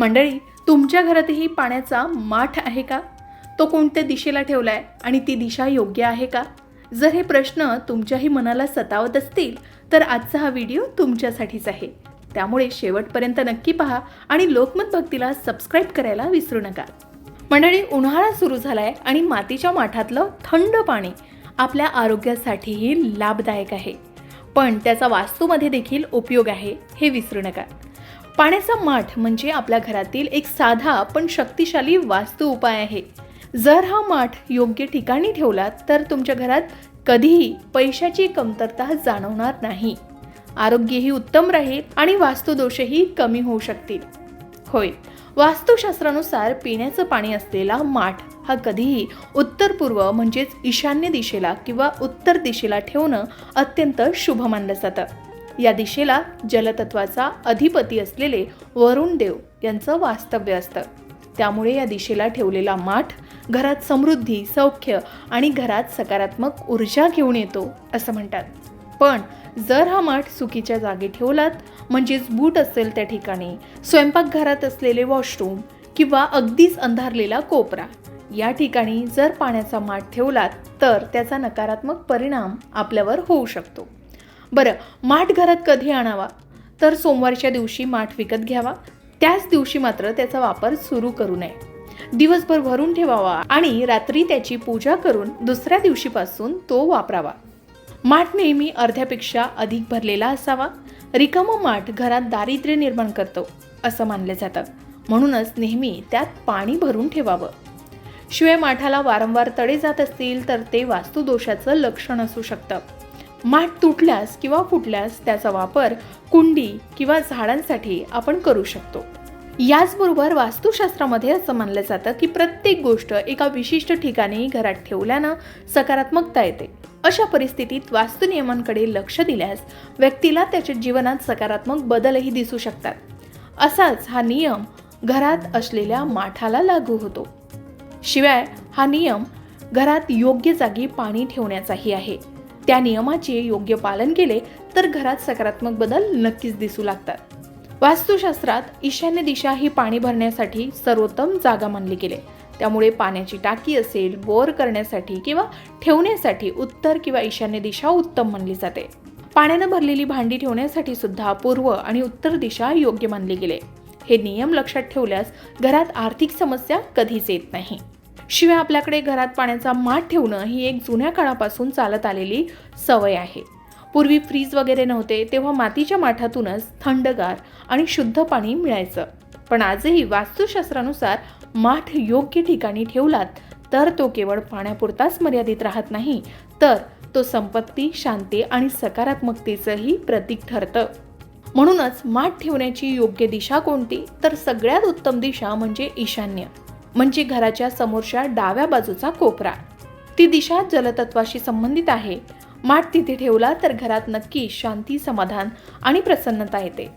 मंडळी तुमच्या घरातही पाण्याचा माठ आहे का? तो कोणत्या दिशेला ठेवला आहे आणि ती दिशा योग्य आहे का? जर हे प्रश्न तुमच्याही मनाला सतावत असतील तर आजचा हा व्हिडिओ तुमच्यासाठीच आहे. त्यामुळे शेवटपर्यंत नक्की पहा आणि लोकमत भक्तीला सबस्क्राईब करायला विसरू नका. मंडळी उन्हाळा सुरू झाला आहे आणि मातीच्या माठातलं थंड पाणी आपल्या आरोग्यासाठीही लाभदायक आहे. पण त्याचा वास्तूमध्ये देखील उपयोग आहे हे विसरू नका. पाण्याचा माठ म्हणजे आपल्या घरातील एक साधा पण शक्तिशाली वास्तू उपाय आहे. जर हा माठ योग्य ठिकाणी ठेवला तर तुमच्या घरात कधीही पैशाची कमतरता जाणवणार नाही. आरोग्यही उत्तम राहील आणि वास्तुदोषही कमी होऊ शकतील. होय वास्तुशास्त्रानुसार पिण्याचं पाणी असलेला माठ हा कधीही उत्तर पूर्व म्हणजेच ईशान्य दिशेला किंवा उत्तर दिशेला ठेवणं अत्यंत शुभ मानलं जातं. या दिशेला जलतत्वाचा अधिपती असलेले वरुण देव यांचं वास्तव्य असतं. त्यामुळे या दिशेला ठेवलेला माठ घरात समृद्धी सौख्य आणि घरात सकारात्मक ऊर्जा घेऊन येतो असं म्हणतात. पण जर हा माठ चुकीच्या जागी ठेवलात म्हणजेच बूट असेल त्या ठिकाणी स्वयंपाकघरात असलेले वॉशरूम किंवा अगदीच अंधारलेला कोपरा या ठिकाणी जर पाण्याचा माठ ठेवलात तर त्याचा नकारात्मक परिणाम आपल्यावर होऊ शकतो. बरं माठ घरात कधी आणावा? तर सोमवारच्या दिवशी माठ विकत घ्यावा. त्याच दिवशी मात्र त्याचा वापर सुरू करू नये. दिवसभर भरून ठेवावा आणि रात्री त्याची पूजा करून दुसऱ्या दिवशीपासून तो वापरावा. माठ नेहमी अर्ध्यापेक्षा अधिक भरलेला असावा. रिकामा माठ घरात दारिद्र्य निर्माण करतो असं मानलं जातं. म्हणूनच नेहमी त्यात पाणी भरून ठेवावं. शिवाय माठाला वारंवार तडे जात असतील तर ते वास्तुदोषाचं लक्षण असू शकतं. माठ तुटल्यास किंवा फुटल्यास त्याचा वापर कुंडी किंवा झाडांसाठी आपण करू शकतो. याचबरोबर वास्तुशास्त्रामध्ये असं मानलं जातं की प्रत्येक गोष्ट एका विशिष्ट ठिकाणी घरात ठेवल्यानं सकारात्मकता येते. अशा परिस्थितीत वास्तुनियमांकडे लक्ष दिल्यास व्यक्तीला त्याच्या जीवनात सकारात्मक बदलही दिसू शकतात. असाच हा नियम घरात असलेल्या माठाला लागू होतो. शिवाय हा नियम घरात योग्य जागी पाणी ठेवण्याचाही आहे. त्या नियमाचे योग्य पालन केले तर घरात सकारात्मक बदल नक्कीच दिसू लागतात. वास्तुशास्त्रात ईशान्य दिशा ही पाणी भरण्यासाठी सर्वोत्तम जागा मानली गेली. त्यामुळे पाण्याची टाकी असेल बोर करण्यासाठी किंवा ठेवण्यासाठी उत्तर किंवा ईशान्य दिशा उत्तम मानली जाते. पाण्यानं भरलेली भांडी ठेवण्यासाठी सुद्धा पूर्व आणि उत्तर दिशा योग्य मानली गेले. हे नियम लक्षात ठेवल्यास घरात आर्थिक समस्या कधीच येत नाही. शिवाय आपल्याकडे घरात पाण्याचा माठ ठेवणं ही एक जुन्या काळापासून चालत आलेली सवय आहे. पूर्वी फ्रीज वगैरे नव्हते तेव्हा मातीच्या माठातूनच थंडगार आणि शुद्ध पाणी मिळायचं. पण आजही वास्तुशास्त्रानुसार माठ योग्य ठिकाणी ठेवलात तर तो केवळ पाण्यापुरताच मर्यादित राहत नाही तर तो संपत्ती शांती आणि सकारात्मकतेचंही प्रतीक ठरतं. म्हणूनच माठ ठेवण्याची योग्य दिशा कोणती? तर सगळ्यात उत्तम दिशा म्हणजे ईशान्य. म्हणजे घराच्या समोरच्या डाव्या बाजूचा कोपरा. ती दिशा जलतत्वाशी संबंधित आहे. माठ तिथे ठेवला तर घरात नक्की शांती समाधान आणि प्रसन्नता येते.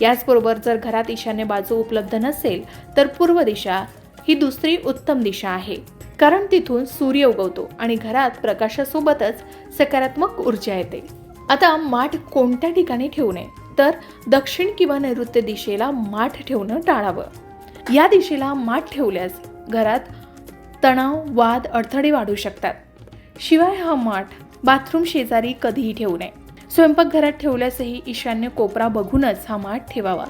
याचबरोबर जर घरात ईशान्य बाजू उपलब्ध नसेल तर पूर्व दिशा ही दुसरी उत्तम दिशा आहे. कारण तिथून सूर्य उगवतो आणि घरात प्रकाशासोबतच सकारात्मक ऊर्जा येते. आता माठ कोणत्या ठिकाणी ठेवू नये? तर दक्षिण किंवा नैऋत्य दिशेला माठ ठेवणं टाळावं. या दिशेला माठ ठेवल्यास घरात तणाव वाद अडथळे वाढू शकतात. शिवाय हा माठ बाथरूम शेजारी कधीही ठेवू नये. स्वयंपाकघरात ठेवल्यासही ईशान्य कोपरा बघूनच हा माठ ठेवावा.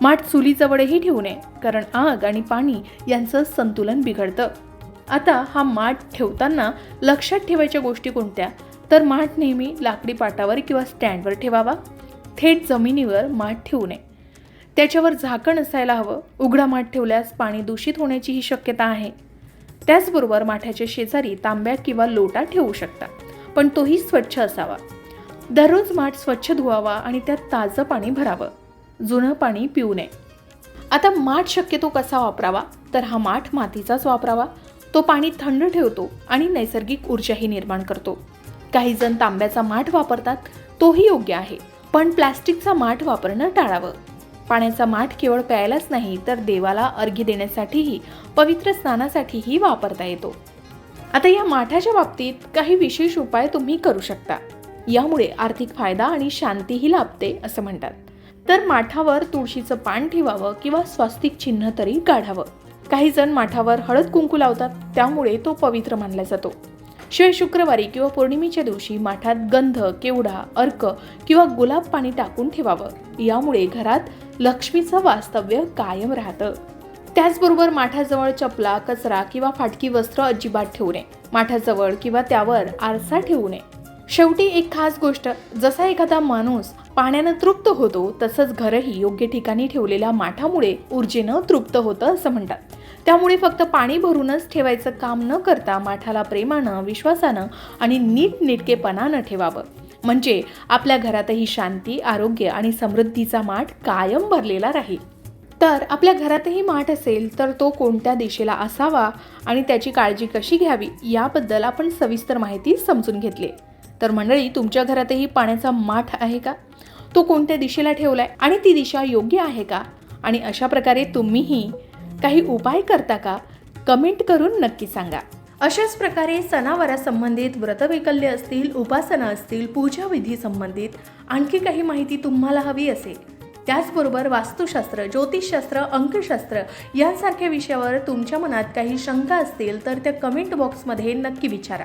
माठ चुलीजवळही ठेवू नये कारण आग आणि पाणी यांचं संतुलन बिघडतं. आता हा माठ ठेवताना लक्षात ठेवायच्या गोष्टी कोणत्या? तर माठ नेहमी लाकडी पाटावर किंवा स्टँडवर ठेवावा. थेट जमिनीवर माठ ठेवू नये. त्याच्यावर झाकण असायला हवं. उघडा माठ ठेवल्यास पाणी दूषित होण्याची ही शक्यता आहे. त्याचबरोबर माठाच्या शेजारी तांब्या किंवा लोटा ठेवू शकता पण तोही स्वच्छ असावा. दररोज माठ स्वच्छ धुवावा आणि त्यात ताजं पाणी भरावं. जुनं पाणी पिऊ नये. आता माठ शक्यतो कसा वापरावा? तर हा माठ मातीचाच वापरावा. तो पाणी थंड ठेवतो आणि नैसर्गिक ऊर्जाही निर्माण करतो. काही जण तांब्याचा माठ वापरतात तोही योग्य आहे. पण प्लॅस्टिकचा माठ वापरणं टाळावं. पाण्याचा माठ केवळ प्यायलाच नाही तर देवाला अर्घ्य देण्यासाठीही पवित्र स्नानासाठीही वापरता येतो. आता या माठाच्या बाबतीत काही विशेष उपाय तुम्ही करू शकता. यामुळे आर्थिक फायदा आणि शांतीही लाभते असं म्हणतात. तर माठावर तुळशीचं पान ठेवावं किंवा स्वास्तिक चिन्ह तरी काढावं. काही जण माठावर हळद कुंकू लावतात त्यामुळे तो पवित्र मानला जातो. शिवाय शुक्रवारी किंवा पौर्णिमेच्या दिवशी माठात गंध केवढा अर्क किंवा गुलाब पाणी टाकून ठेवावं. यामुळे घरात लक्ष्मीचं वास्तव्य कायम राहतं. त्याचबरोबर माठाजवळ चपला कचरा किंवा फाटकी वस्त्र अजिबात ठेवू नये. माठाजवळ किंवा त्यावर आरसा ठेवू नये. शेवटी एक खास गोष्ट जसा एखादा माणूस पाण्यानं तृप्त होतो तसंच घरही योग्य ठिकाणी ठेवलेल्या माठामुळे ऊर्जेनं तृप्त होतं असं म्हणतात. त्यामुळे फक्त पाणी भरूनच ठेवायचं काम न करता माठाला प्रेमानं विश्वासानं आणि नीटनेटकेपणानं ठेवावं. म्हणजे आपल्या घरातही शांती आरोग्य आणि समृद्धीचा माठ कायम भरलेला राहील. तर आपल्या घरातही माठ असेल तर तो कोणत्या दिशेला असावा आणि त्याची काळजी कशी घ्यावी याबद्दल आपण सविस्तर माहिती समजून घेतली. तर मंडळी तुमच्या घरातही पाण्याचा माठ आहे का? तो कोणत्या दिशेला ठेवला आहे आणि ती दिशा योग्य आहे का? आणि अशा प्रकारे तुम्हीही काही उपाय करता का? कमेंट करून नक्की सांगा. अशाच प्रकारे सणावारासंबंधित व्रतवैकल्य असतील उपासना असतील पूजाविधी संबंधित आणखी काही माहिती तुम्हाला हवी असेल त्याचबरोबर वास्तुशास्त्र ज्योतिषशास्त्र अंकशास्त्र यांसारख्या विषयावर तुमच्या मनात काही शंका असतील तर त्या कमेंट बॉक्समध्ये नक्की विचारा.